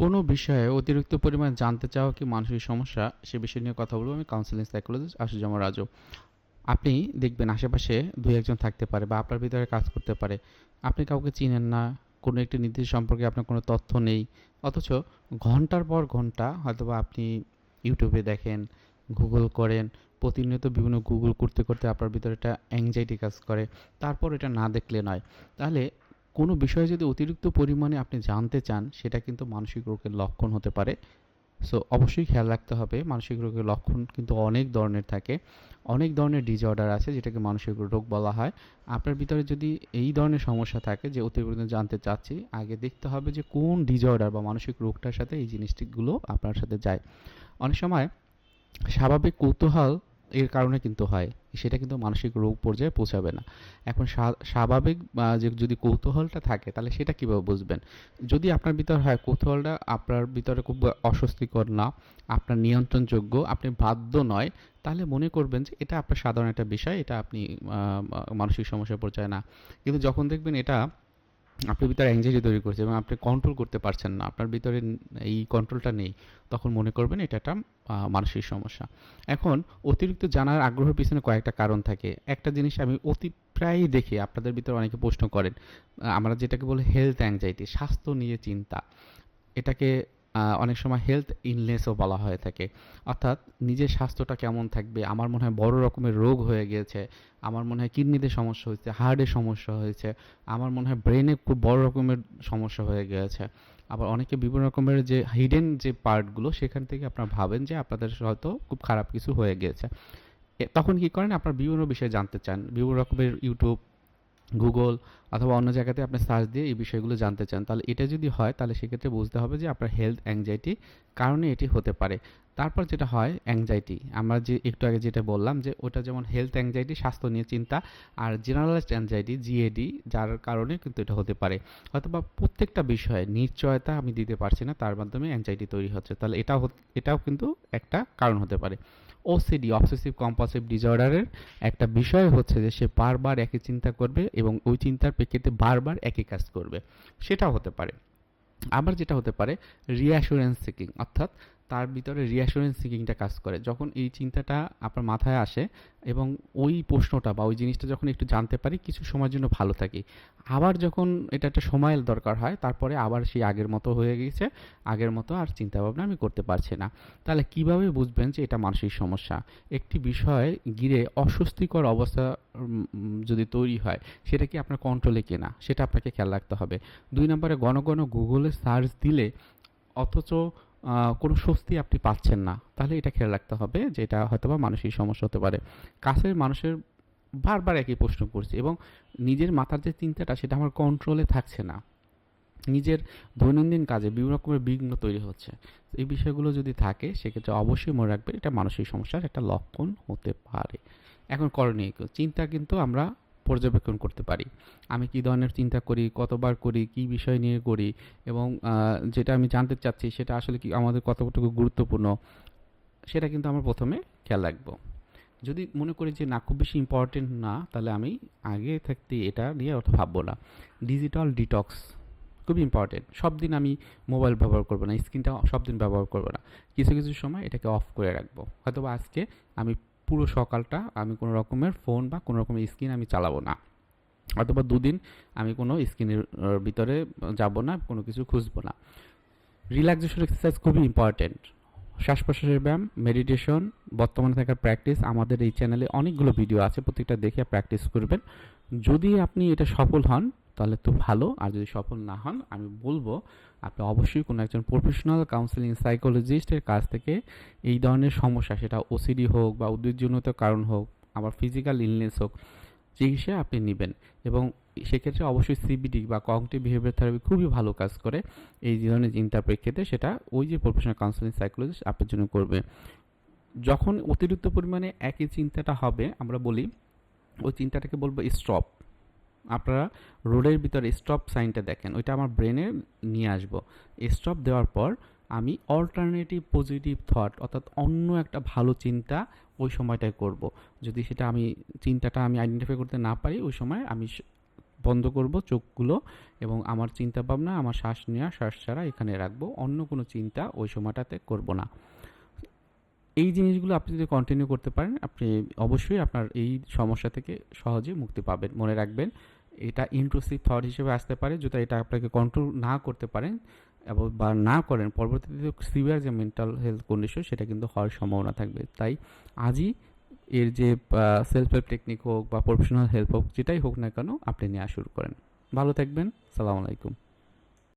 কোনো বিষয়ে অতিরিক্ত পরিমাণ জানতে চাওয়া কি মানসিক সমস্যা, সে বিষয় নিয়ে কথা বলব আমি কাউন্সিলিং সাইকোলজিস্ট আশুজামা রাজু। আপনি দেখবেন আশেপাশে দুই একজন থাকতে পারে বা আপনার ভিতরে কাজ করতে পারে। আপনি কাউকে চিনেন না, কোনো একটি নির্দিষ্ট সম্পর্কে আপনার কোনো তথ্য নেই, অথচ ঘণ্টার পর ঘণ্টা হয়তোবা আপনি ইউটিউবে দেখেন, গুগল করেন, প্রতিনিয়ত বিভিন্ন গুগল করতে করতে আপনার ভিতরে একটা অ্যাংজাইটি কাজ করে, তারপর এটা না দেখলে নয়। তাহলে কোনো বিষয়ে যদি অতিরিক্ত পরিমাণে আপনি জানতে চান, সেটা কিন্তু মানসিক রোগের লক্ষণ হতে পারে। সো অবশ্যই খেয়াল রাখতে হবে, মানসিক রোগের লক্ষণ কিন্তু অনেক ধরনের থাকে। অনেক ধরনের ডিজঅর্ডার আছে যেটাকে মানসিক রোগ বলা হয়। আপনার ভিতরে যদি এই ধরনের সমস্যা থাকে যে অতিরিক্ত জানতে চাচ্ছি, আগে দেখতে হবে যে কোন ডিজঅর্ডার বা মানসিক রোগটার সাথে এই জিনিসটিগুলো আপনার সাথে যায়। অনেক সময় স্বাভাবিক কৌতূহল এর কারণে কিন্তু হয়। সেটা কিন্তু মানসিক রোগ পর্যায়ে পৌঁছাবে না। এখন স্বা- স্বাভাবিক যে যদি কৌতূহলটা থাকে, তাহলে সেটা কীভাবে বুঝবেন? যদি আপনার ভিতর হয় কৌতূহলটা, আপনার ভিতরে খুব অস্বস্তিকর না, আপনার নিয়ন্ত্রণযোগ্য, আপনি বাধ্য নয়, তাহলে মনে করবেন যে এটা আপনার সাধারণ একটা বিষয়, এটা আপনি মানসিক সমস্যা পর্যায়ে না। কিন্তু যখন দেখবেন এটা আপনার ভিতরে অ্যাংজাইটি তৈরি করছে এবং আপনি কন্ট্রোল করতে পারছেন না, আপনার ভিতরে এই কন্ট্রোলটা নেই, তখন মনে করবেন এটা একটা মানসিক সমস্যা। এখন অতিরিক্ত জানার আগ্রহের পিছনে কয়েকটা কারণ থাকে। একটা জিনিস আমি অতি প্রায়ই দেখি, আপনাদের ভিতরে অনেকে প্রশ্ন করেন আমরা যেটাকে বলি হেলথ অ্যাংজাইটি স্বাস্থ্য নিয়ে চিন্তা। এটাকে অনেক সময় হেলথ ইলনেসও বলা হয়ে থাকে। অর্থাৎ নিজের স্বাস্থ্যটা কেমন থাকবে? আমার মনে হয় বড় রকমের রোগ হয়ে গিয়েছে। আমার মনে হয় কিডনিতে সমস্যা হয়েছে, হার্টে সমস্যা হয়েছে। আমার মনে হয় ব্রেনে খুব বড় রকমের সমস্যা হয়ে গিয়েছে। আবার অনেকে বিভিন্ন রকমের যে হিডেন যে পার্টগুলো সেখান থেকে আপনারা ভাবেন যে আপনাদের হয়তো খুব খারাপ কিছু হয়ে গিয়েছে। তখন কি করেন? আপনার বিভিন্ন বিষয়ে জানতে চান। বিভিন্ন রকমের ইউটিউব গুগল অথবা অন্য জায়গাতে আপনি সার্চ দিয়ে এই বিষয়গুলো জানতে চান, তাহলে এটা যদি হয়, তাহলে সেক্ষেত্রে বুঝতে হবে যে আপনার হেলথ অ্যাংজাইটি কারণে এটি হতে পারে। তারপর যেটা হয় অ্যাংজাইটি আমরা যে, একটু আগে যেটা বললাম যে, ওটা যেমন হেলথ অ্যাংজাইটি স্বাস্থ্য নিয়ে চিন্তা আর জেনারেলাইজড অ্যাংজাইটি জিএডি যার কারণে কিন্তু এটা হতে পারে। অথবা প্রত্যেকটা বিষয়ে নিশ্চয়তা আমি দিতে পারছি না, তার মাধ্যমে অ্যাংজাইটি তৈরি হচ্ছে। তাহলে এটাও এটাও কিন্তু একটা কারণ হতে পারে। ওসিডি অবসেসিভ কম্পালসিভ ডিসঅর্ডারের একটা বিষয় হচ্ছে যে, সে বারবার একই চিন্তা করবে এবং ওই চিন্তার প্রেক্ষিতে বারবার একই কাজ করবে। সেটাও হতে পারে। আবার যেটা হতে পারে রিঅ্যাসুরেন্স সিকিং অর্থাৎ তার ভিতরে রিঅ্যাসুরেন্স সিকিংটা কাজ করে। যখন এই চিন্তাটা আপনার মাথায় আসে এবং ওই প্রশ্নটা বা ওই জিনিসটা যখন একটু জানতে পারি, কিছু সময়ের জন্য ভালো থাকি। আবার যখন এটা একটা সময়ের দরকার হয়, তারপরে আবার সেই আগের মতো হয়ে গেছে, আগের মতো আর চিন্তা ভাবনা আমি করতে পারছি না। তাহলে কীভাবে বুঝবেন যে এটা মানসিক সমস্যা? একটি বিষয় ঘিরে অস্বস্তিকর অবস্থা যদি তৈরি হয়, সেটা কি আপনার কন্ট্রোলে কেনা? সেটা আপনাকে খেয়াল রাখতে হবে। দুই নম্বরে ঘন ঘন গুগলে সার্চ দিলে অথচ কোনো স্বস্তি আপনি পাচ্ছেন না, তাহলে এটা খেয়াল রাখতে হবে যে এটা হয়তোবা মানসিক সমস্যা হতে পারে। কাছের মানুষের বারবার একই প্রশ্ন করছে এবং নিজের মাথার যে চিন্তাটা সেটা আমার কন্ট্রোলে থাকছে না। নিজের দৈনন্দিন কাজে বিভিন্ন রকমের বিঘ্ন তৈরি হচ্ছে। এই বিষয়গুলো যদি থাকে, সেক্ষেত্রে অবশ্যই মনে রাখবেন এটা মানসিক সমস্যার একটা লক্ষণ হতে পারে। এখন করণীয় চিন্তা কিন্তু আমরা পর্যবেক্ষণ করতে পারি। আমি কী ধরনের চিন্তা করি, কতবার করি, কী বিষয় নিয়ে করি এবং যেটা আমি জানতে চাচ্ছি সেটা আসলে কি আমাদের কতটুকু গুরুত্বপূর্ণ, সেটা কিন্তু আমরা প্রথমে খেয়াল রাখব। যদি মনে করি যে না, খুব বেশি ইম্পর্টেন্ট না, তাহলে আমি আগে থাকতে এটা নিয়ে অত ভাববো না। ডিজিটাল ডিটক্স খুবই ইম্পর্টেন্ট সব দিন আমি মোবাইল ব্যবহার করব না স্ক্রিনটা সব দিন ব্যবহার করব না। কিছু কিছু সময় এটাকে অফ করে রাখব। হয়তো আজকে আমি পুরো সকালটা আমি কোনো রকমের ফোন বা কোনো রকমের স্ক্রিন আমি চালাবো না। অথবা দুদিন আমি কোনো স্ক্রিনের ভিতরে যাব না, কোনো কিছু খুঁজবো না। রিল্যাক্সেশন এক্সারসাইজ খুবই ইম্পর্টেন্ট শ্বাস প্রশ্বাসের ব্যায়াম মেডিটেশন বর্তমানে থাকার প্র্যাকটিস আমাদের এই চ্যানেলে অনেকগুলো ভিডিও আছে, প্রত্যেকটা দেখে প্র্যাকটিস করবেন। যদি আপনি এটা সফল হন তাহলে তো ভালো। আর যদি সফল না হন, আমি বলব আপনি অবশ্যই কোনো একজন প্রফেশনাল কাউন্সিলিং সাইকোলজিস্টের কাছ থেকে এই ধরনের সমস্যা, সেটা ওসিডি হোক বা উদ্বেগজনিত কারণ হোক, আবার ফিজিক্যাল ইলনেস হোক, চিকিৎসা আপনি নেবেন। এবং সেক্ষেত্রে অবশ্যই সিবিডি বা কগনিটিভ বিহেভিয়ার থেরাপি খুবই ভালো কাজ করে এই ধরনের চিন্তার প্রেক্ষিতে সেটা ওই যে প্রফেশনাল কাউন্সিলিং সাইকোলজিস্ট আপনার জন্য করবে। যখন অতিরিক্ত পরিমাণে একই চিন্তাটা হবে, আমরা বলি, ওই চিন্তাটাকে বলব স্টপ আপনারা রোডের ভিতরে স্টপ সাইনটা দেখেন, ওইটা আমার ব্রেনে নিয়ে আসব। স্টপ দেওয়ার পর আমি অল্টারনেটিভ পজিটিভ থট অর্থাৎ অন্য একটা ভালো চিন্তা ওই সময়টায় করব। যদি সেটা আমি, চিন্তাটা আমি আইডেন্টিফাই করতে না পারি, ওই সময় আমি বন্ধ করব চোখগুলো এবং আমার চিন্তা ভাবনা আমার শ্বাস নেওয়া শ্বাস ছাড়া এখানে রাখব। অন্য কোনো চিন্তা ওই সময়টাতে করব না। এই জিনিসগুলো আপনি যদি কন্টিনিউ করতে পারেন, আপনি অবশ্যই আপনার এই সমস্যা থেকে সহজে মুক্তি পাবেন। মনে রাখবেন, এটা ইন্ট্রুসিভ থট হিসেবে আসতে পারে যদি এটা আপনাকে কন্ট্রোল না করতে পারেন এবং বা না করেন, পরবর্তীতে সিভিয়ার যে মেন্টাল হেলথ কন্ডিশন সেটা কিন্তু হওয়ার সম্ভাবনা থাকবে। তাই আজই এর যে সেলফ হেল্প টেকনিক হোক বা প্রফেশনাল হেল্প হোক, যেটাই হোক না কেন, আপনি নেওয়া শুরু করেন। ভালো থাকবেন, সালাম আলাইকুম।